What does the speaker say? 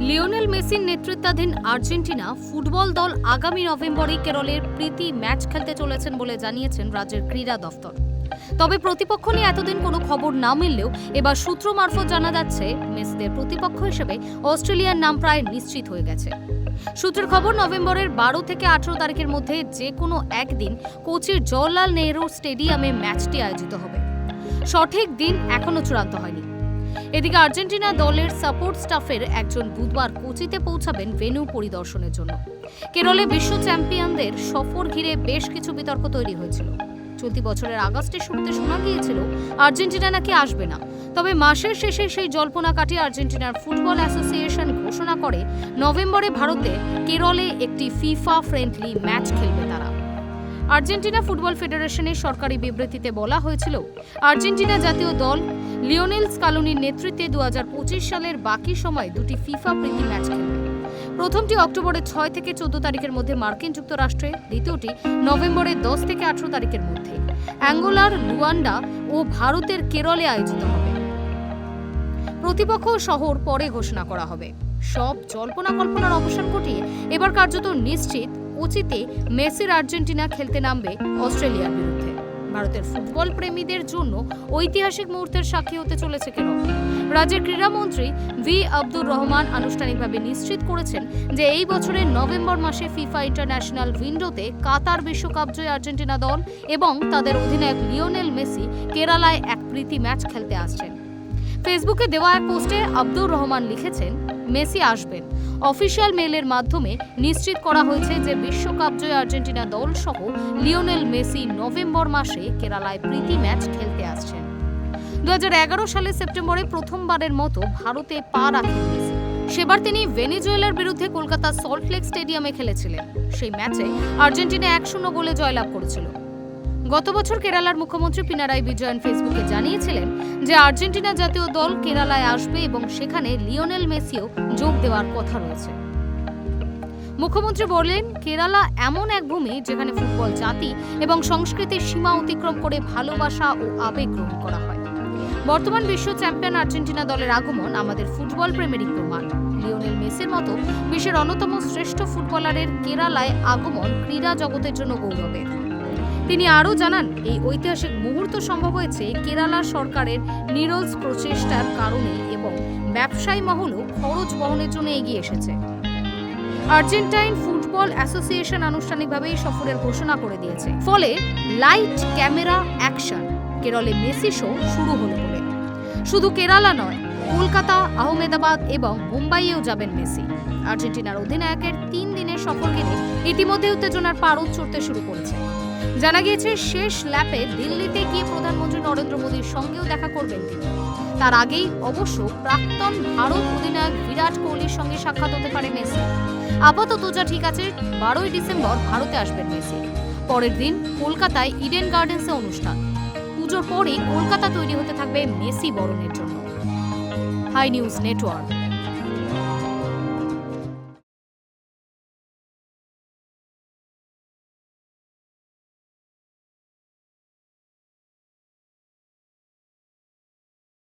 Lionel মেসির নেতৃত্বাধীন Argentina football দল আগামী নভেম্বরে কেরলের প্রীতি ম্যাচ খেলতে চলেছেন বলে জানিয়েছেন রাজ্যের ক্রীড়া দফতর তবে প্রতিপক্ষ নিয়ে এতদিন কোনো খবর না মিললেও এবার সূত্র মারফত জানা যাচ্ছে, মেসিদের প্রতিপক্ষ হিসেবে অস্ট্রেলিয়ার নাম প্রায় নিশ্চিত হয়ে গেছে। সূত্রের খবর, নভেম্বরের বারো থেকে আঠারো তারিখের মধ্যে যে কোনো একদিন কোচির জওহরলাল নেহরু স্টেডিয়ামে ম্যাচটি আয়োজিত হবে। সঠিক দিন এখনও চূড়ান্ত হয়নি। এদিকে আর্জেন্টিনা দলের সাপোর্ট স্টাফের একজন বুধবার কোচিতে পৌঁছাবেন ভেন্যু পরিদর্শনের জন্য। কেরলে বিশ্ব চ্যাম্পিয়নদের সফর ঘিরে বেশ কিছু বিতর্ক তৈরি হয়েছিল। চলতি বছরের আগস্টে শুরুতে শোনা গিয়েছিল, আর্জেন্টিনা নাকি আসবে না। তবে মাসের শেষে সেই জল্পনা কাটিয়ে আর্জেন্টিনার ফুটবল অ্যাসোসিয়েশন ঘোষণা করে, নভেম্বরে ভারতে কেরলে একটি ফিফা ফ্রেন্ডলি ম্যাচ খেলবে তারা। আর্জেন্টিনা ফুটবল ফেডারেশনের সরকারি বিবৃতিতে বলা হয়েছিল, আর্জেন্টিনা জাতীয় দল লিওনেল স্কালোনির নেতৃত্বে দুহাজার পঁচিশ সালের বাকি সময় দুটি ফিফা প্রীতি ম্যাচ খেলবে। প্রথমটি অক্টোবরের ছয় থেকে চোদ্দ তারিখের মধ্যে মার্কিন যুক্তরাষ্ট্রে, দ্বিতীয়টি নভেম্বরের দশ থেকে আঠারো তারিখের মধ্যে। অ্যাঙ্গোলার লুয়ান্ডা ও ভারতের কেরলে আয়োজিত হবে। প্রতিপক্ষ শহর পরে ঘোষণা করা হবে। সব জল্পনা কল্পনার অবসান ঘটিয়ে এবার কার্যত নিশ্চিত কোচিতে মেসির আর্জেন্টিনা খেলতে নামবে অস্ট্রেলিয়ার বিরুদ্ধে। ভারতের ফুটবল প্রেমীদের জন্য ঐতিহাসিক মুহূর্তের সাক্ষী হতে চলেছে কেন রাজ্যের ক্রীড়ামন্ত্রী ভি. আব্দুর রহমান আনুষ্ঠানিকভাবে নিশ্চিত করেছেন যে এই বছরের নভেম্বর মাসে ফিফা ইন্টারন্যাশনাল উইন্ডোতে কাতার বিশ্বকাপ জয়ী আর্জেন্টিনা দল এবং তাদের অধিনায়ক লিওনেল মেসি কেরালায় এক প্রীতি ম্যাচ খেলতে আসছেন। ফেসবুকে দেওয়া এক পোস্টে আব্দুর রহমান লিখেছেন মেসি আসবেন। অফিসিয়াল মেলের মাধ্যমে নিশ্চিত করা হয়েছে যে বিশ্বকাপ জয়ী আর্জেন্টিনা দল সহ লিওনেল মেসি নভেম্বর মাসে কেরালায় প্রীতি ম্যাচ খেলতে আসছেন। দু হাজার এগারো সালে সেপ্টেম্বরে প্রথমবারের মতো ভারতে পা রাখেন মেসি। সেবার তিনি ভেনেজুয়েলার বিরুদ্ধে কলকাতা সল্টলেক স্টেডিয়ামে খেলেছিলেন। সেই ম্যাচে আর্জেন্টিনা এক শূন্য গোলে জয়লাভ করেছিল। গত বছর কেরালার মুখ্যমন্ত্রী পিনারাই বিজয়ন ফেসবুকে জানিয়েছিলেন যে আর্জেন্টিনা জাতীয় দল কেরালায় আসবে এবং সেখানে লিওনেল মেসিও যোগ দেওয়ার কথা রয়েছে। মুখ্যমন্ত্রী বললেন, কেরালা এমন এক ভূমি যেখানে ফুটবল জাতি এবং সংস্কৃতির সীমা অতিক্রম করে ভালোবাসা ও আবেগ গ্রহণ করা হয়। বর্তমান বিশ্ব চ্যাম্পিয়ন আর্জেন্টিনা দলের আগমন আমাদের ফুটবল প্রেমেরই প্রমাণ। লিওনেল মেসির মতো বিশ্বের অন্যতম শ্রেষ্ঠ ফুটবলারের কেরালায় আগমন ক্রীড়া জগতের জন্য গৌরবের। তিনি আরও জানান, এই ঐতিহাসিক মুহূর্ত সম্ভব হয়েছে কেরালা সরকারের নিরলস প্রচেষ্টার কারণে এবং ব্যবসায়ী মহলও খরচ বহনের জন্য এগিয়ে এসেছে। আর্জেন্টাইন ফুটবল অ্যাসোসিয়েশন আনুষ্ঠানিকভাবে এই সফরের ঘোষণা করে দিয়েছে। ফলে লাইট ক্যামেরা অ্যাকশন, কেরলে মেসি শো শুরু হলো বলে। শুধু কেরালা নয়, কলকাতা, আহমেদাবাদ এবং মুম্বাইয়েও যাবেন মেসি। আর্জেন্টিনার অধিনায়কের তিন দিনের সফর ঘিরে ইতিমধ্যে উত্তেজনার পারদ চড়তে শুরু করেছে। জানা গিয়েছে, শেষ ল্যাপে দিল্লিতে গিয়ে প্রধানমন্ত্রী নরেন্দ্র মোদীর সঙ্গেও দেখা করবেন তিনি। তার আগেই অবশ্য প্রাক্তন ভারত অধিনায়ক বিরাট কোহলির সঙ্গে সাক্ষাৎ হতে পারে মেসি। আপাতত যা ঠিক আছে, বারোই ডিসেম্বর ভারতে আসবেন মেসি। পরের দিন কলকাতায় ইডেন গার্ডেন্সে অনুষ্ঠান। পুজোর পরই কলকাতা তৈরি হতে থাকবে মেসি বরণের জন্য। High news network.